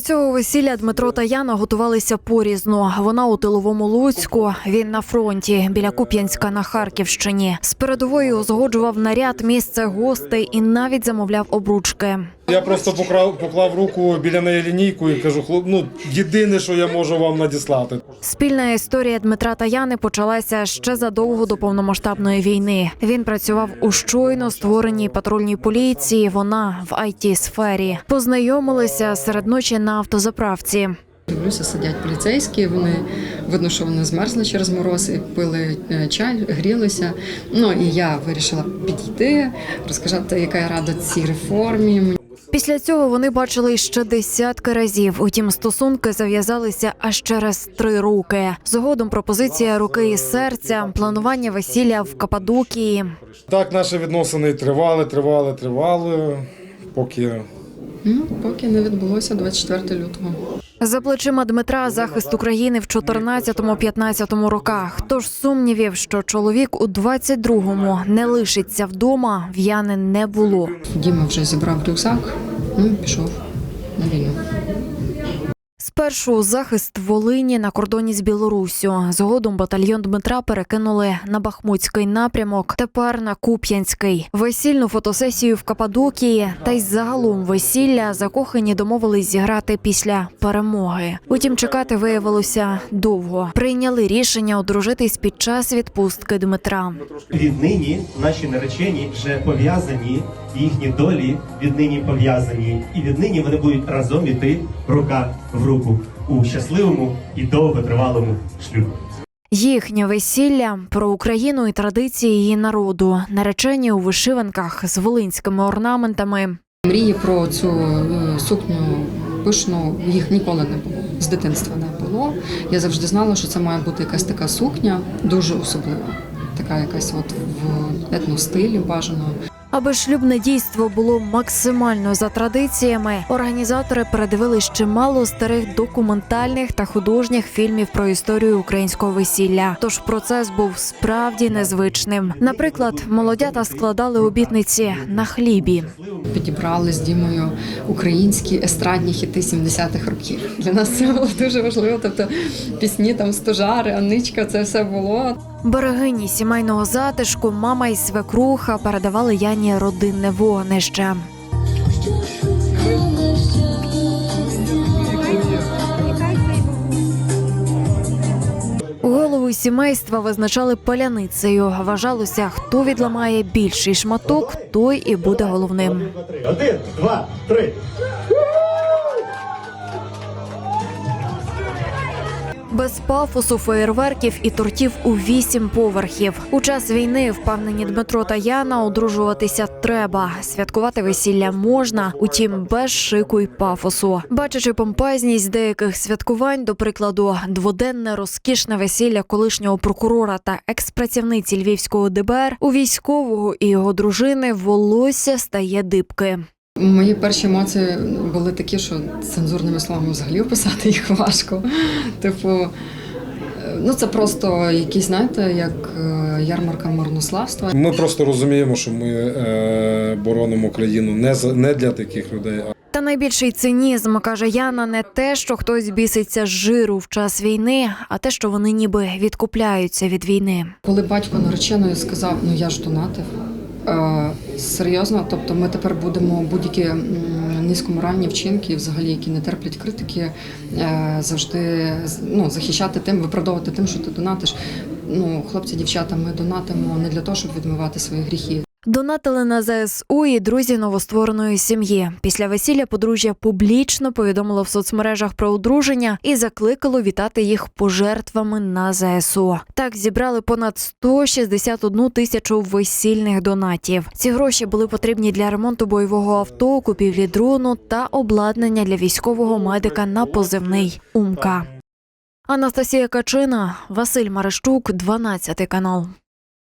Цього весілля Дмитро та Яна готувалися порізно. Вона у тиловому Луцьку, він на фронті біля Куп'янська на Харківщині. З передової узгоджував наряд місце гостей і навіть замовляв обручки. Я просто поклав, поклав руку біля неї лінійку і кажу, хлоп, ну єдине, що я можу вам надіслати. Спільна історія Дмитра та Яни почалася ще задовго до повномасштабної війни. Він працював у щойно створеній патрульній поліції. Вона в it сфері Познайомилися серед ночі на автозаправці. Дивлюся, сидять поліцейські. Вони видно, що вони змерзли через мороз і пили е, чай, грілися. Ну і я вирішила підійти, розказати, яка я рада цій реформі. Після цього вони бачили ще десятки разів. Утім, стосунки зав'язалися аж через три роки. Згодом пропозиція руки і серця, планування весілля в Кападокії. Так наші відносини тривали, тривали, тривали, поки Ну, поки не відбулося 24 лютого. За плечима Дмитра захист України в 14-15 роках. Тож сумнівів, що чоловік у 22-му не лишиться вдома, в Яни не було. Діма вже зібрав рюкзак, ну і пішов на війну. Спершу захист Волині на кордоні з Білоруссю. Згодом батальйон Дмитра перекинули на Бахмутський напрямок. Тепер на Куп'янський. Весільну фотосесію в Кападокії та й загалом весілля закохані домовились зіграти після перемоги. Утім, чекати виявилося довго. Прийняли рішення одружитись під час відпустки Дмитра. Віднині наші наречені вже пов'язані, їхні долі віднині пов'язані, і віднині вони будуть разом іти рука в руку у щасливому і довготривалому шлюбі. Їхнє весілля про Україну і традиції її народу, наречені у вишиванках з волинськими орнаментами. Мрії про цю е, сукню пишну їх ніколи не було. З дитинства не було. Я завжди знала, що це має бути якась така сукня, дуже особлива. Така якась от в етностилі бажано. Аби шлюбне дійство було максимально за традиціями, організатори передивились чимало старих документальних та художніх фільмів про історію українського весілля. Тож процес був справді незвичним. Наприклад, молодята складали обітниці на хлібі. Підібрали з Дімою українські естрадні хіти 70-х років. Для нас це було дуже важливо. Тобто пісні там стожари, Аничка, це все було. Берегині сімейного затишку мама і свекруха передавали Яні родинне вогнище. Голову сімейства визначали паляницею. Вважалося, хто відламає більший шматок, той і буде головним. Один, два, три. Без пафосу, феєрверків і тортів у вісім поверхів. У час війни впевнені Дмитро та Яна одружуватися треба. Святкувати весілля можна, утім без шику й пафосу. Бачачи помпезність деяких святкувань, до прикладу, дводенне розкішне весілля колишнього прокурора та експрацівниці львівського ДБР, у військового і його дружини волосся стає дибки. Мої перші емоції були такі, що цензурними словами взагалі описати їх важко. Типу, е, ну це просто якісь, знаєте, як е, ярмарка марнославства. ми просто розуміємо, що ми е, боронимо країну не за не для таких людей, а Та найбільший цинізм каже Яна, не те, що хтось біситься з жиру в час війни, а те, що вони ніби відкупляються від війни. Коли батько нареченої сказав, ну я ж донатив. Е, серйозно, тобто ми тепер будемо будь-які низькоморальні вчинки, взагалі, які не терплять критики, е, завжди ну, захищати тим, виправдовувати тим, що ти донатиш. Ну, хлопці, дівчата, ми донатимо не для того, щоб відмивати свої гріхи. Донатили на ЗСУ і друзі новоствореної сім'ї. Після весілля подружжя публічно повідомило в соцмережах про одруження і закликало вітати їх пожертвами на ЗСУ. Так зібрали понад 161 тисячу весільних донатів. Ці гроші були потрібні для ремонту бойового авто, купівлі дрону та обладнання для військового медика на позивний Умка. Анастасія Качина, Василь Марещук, 12 канал.